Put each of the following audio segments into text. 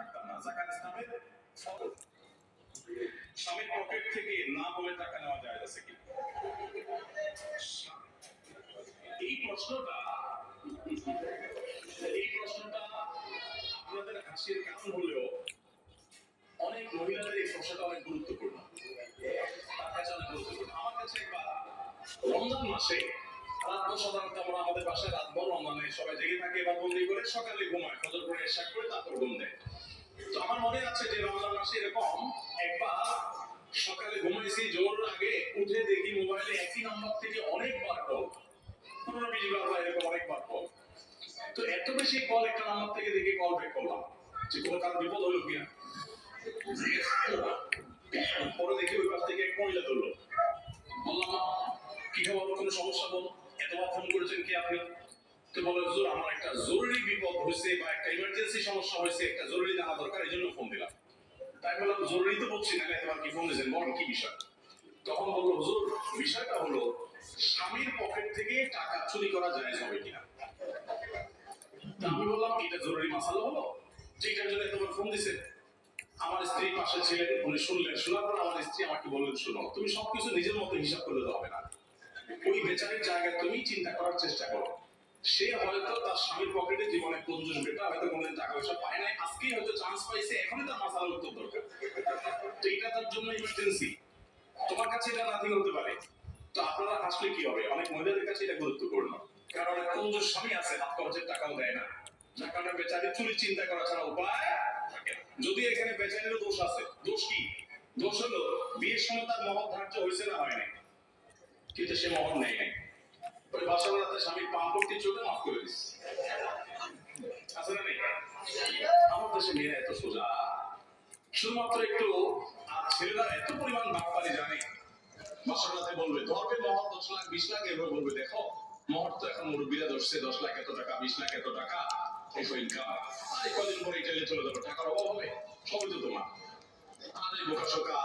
থাকতাম না জাকাত ইসলামের স্বামীর পকেট থেকে না বলে টাকা নেওয়া যায় আছে কি এই প্রশ্নটা এই প্রশ্নটা আপনাদের হাসির কারণ হলেও অনেক মহিলাদের এই প্রশ্নটা অনেক গুরুত্বপূর্ণ। তার কাছে অনেক গুরুত্বপূর্ণ। আমার কাছে একবার রমজান মাসে রাত সাধারণত আমরা আমাদের বাসায় রাত রমজানে সবাই জেগে থাকে এবার বন্দি করে সকালে ঘুমায় ফজর করে এসা করে তারপর ঘুম দেয়। তো এত বেশি কল একটা নাম্বার থেকে দেখে কল ব্যাক করলাম, যে কোনো কারণ বিপদ হলো কিনা। পরে দেখি ওই পাশ থেকে এক মহিলা ধরলো। সমস্যা বল? এতবার ফোন করেছেন কি আপনি? তো বলে হুজুর, আমার একটা জরুরি বিপদ হয়েছে বা একটা ইমার্জেন্সি সমস্যা হয়েছে, একটা জরুরি জানা দরকার এই জন্য ফোন দিলাম তাই বললাম, জরুরি তো বলছি না এতবার কি ফোন দিয়েছেন? বলেন কি বিষয়? তখন বলল, হুজুর, বিষয়টা হলো, স্বামীর পকেট থেকে টাকা চুরি করা যায় হবে কিনা? আমি বললাম, এটা জরুরি মাসালা হলো যেটার জন্য তোমার ফোন দিছে আমার স্ত্রী পাশে ছিলেন উনি শুনলেন, শোনার পর আমার স্ত্রী আমাকে বললেন, শোনো, তুমি সবকিছু নিজের মতো হিসাব করলে তো হবে না। ওই বেচারির জায়গায় তুমি চিন্তা করার চেষ্টা করো। সে হয়তো তার স্বামীর পকেটে জীবনে কঞ্জুস বেটা, হয়তো কোনোদিন টাকা পয়সা পায় নাই, আজকেই হয়তো চান্স পাইছে, এখনই তার মাসালার উত্তর দরকার। তো এটা তার জন্য ইমার্জেন্সি তোমার কাছে এটা নাথিং হতে পারে। তো আপনারা আসলে কি হবে? অনেক মহিলাদের কাছে এটা গুরুত্বপূর্ণ। কারণ কঞ্জুস স্বামী আছে হাত খরচের টাকাও দেয় না। যার কারণে বেচারি চুরি চিন্তা করা ছাড়া উপায় থাকে। যদি এখানে বেচারিরও দোষ আছে, দোষ কি? দোষ হলো, বিয়ের সময় তার মহৎ ধার্য হয়েছে না হয় নাই কিন্তু সে মহৎ নেই। নাই ওই বাসা বেড়াতে স্বামী পাম করতে চোখে মাফ করে দিস আছে না নেই? আমার দেশে মেয়েরা এত সোজা। শুধুমাত্র একটু ছেলেরা এত পরিমাণ বাপ্পারি জানে। বলবে ধরবে দশ লাখ, বিশ লাখ, এভাবে বলবে, দেখো মহৎ তো এখন মুরব্বীরা ধরছে, দশ লাখ এত টাকা, বিশ লাখ এত টাকা এসব ইনকাম কদিন পরে চলে টাকার অভাব হবে? সবই তো তোমার। বোকা শোকা।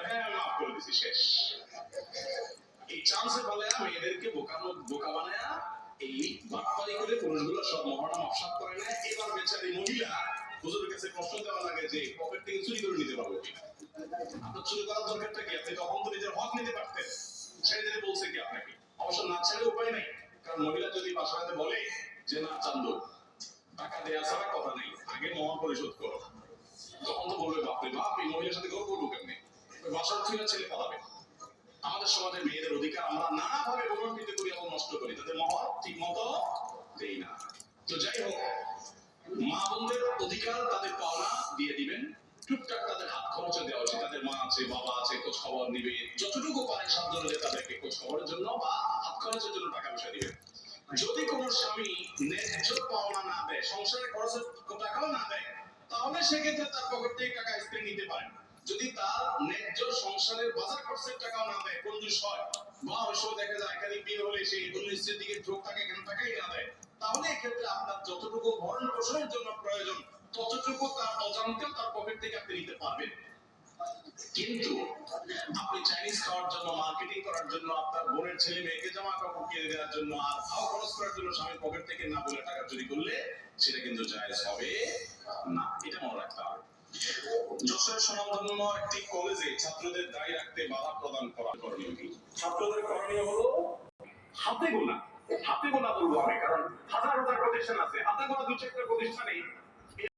হ্যাঁ এই চান্সে বলে মেয়েদেরকে বোকা করে নেয়। এবার বেচারি মহিলা হুজুরের প্রশ্ন দেওয়া লাগে যে পকেট থেকে চুরি করে নিতে পারব কিনা? আপনার চুরি করার দরকারটা কি? আপনি তখন দেওয়া ছাড়া কথা নেই। আগে মহা পরিশোধ করো। তখন তো বলবে, বাপরে বাপ, এই মহিলার সাথে গল্প করব কেমনি বাসার থেকে ছেলে পালাবে। আমাদের সমাজের মেয়েদের অধিকার আমরা নানাভাবে গণকৃত করি এবং নষ্ট করি। তাদের মহৎ ঠিক মতো দেই না। তো যাই হোক মা বোনদের অধিকার তাদের পাওনা দিয়ে দিবেন। টুকটাক তাদের হাত খরচে দেওয়া উচিত। তাদের মা আছে, বাবা আছে খোঁজ খবর নিবে। যতটুকু পারে সাধ্য তাদেরকে খোঁজ খবরের জন্য বা খরচের টাকাও না দেয়, তাহলে সেক্ষেত্রে তার পকেট থেকে টাকা স্ত্রী নিতে পারে যদি তার ন্যায্য সংসারের বাজার খরচের টাকাও না দেয় কঞ্জুস হয়? বা অবশ্য দেখা যায় একাধিক বিয়ে হলে সেই উনিশের দিকে ঝোঁক থাকে, কেন টাকাই না দেয়? তাহলে এক্ষেত্রে আপনার যতটুকু ভরণ পোষণের জন্য প্রয়োজন, ততটুকু তার অজান্তেও তার পকেট থেকে আপনি নিতে পারবেন। কিন্তু আপনি চাইনিজ খাওয়ার জন্য মার্কেটিং করার জন্য, আপনার বোনের ছেলে মেয়েকে জামা কাপড় কিনে দেওয়ার জন্য আর খাওয়া খরচ করার জন্য স্বামীর পকেট থেকে না বলে টাকা চুরি করলে, সেটা কিন্তু জায়েজ হবে না। এটা মনে রাখতে হবে। যশোরের সুনামধন্য একটি কলেজে ছাত্রদের দায়ী রাখতে বাধা প্রদান করা করণীয় কি? ছাত্রদের করণীয় হলো হাতে গোনা। হাতে গোনা বলব আমি, কারণ হাজার হাজার প্রতিষ্ঠান আছে। হাতে গোনা দু চারটা প্রতিষ্ঠানে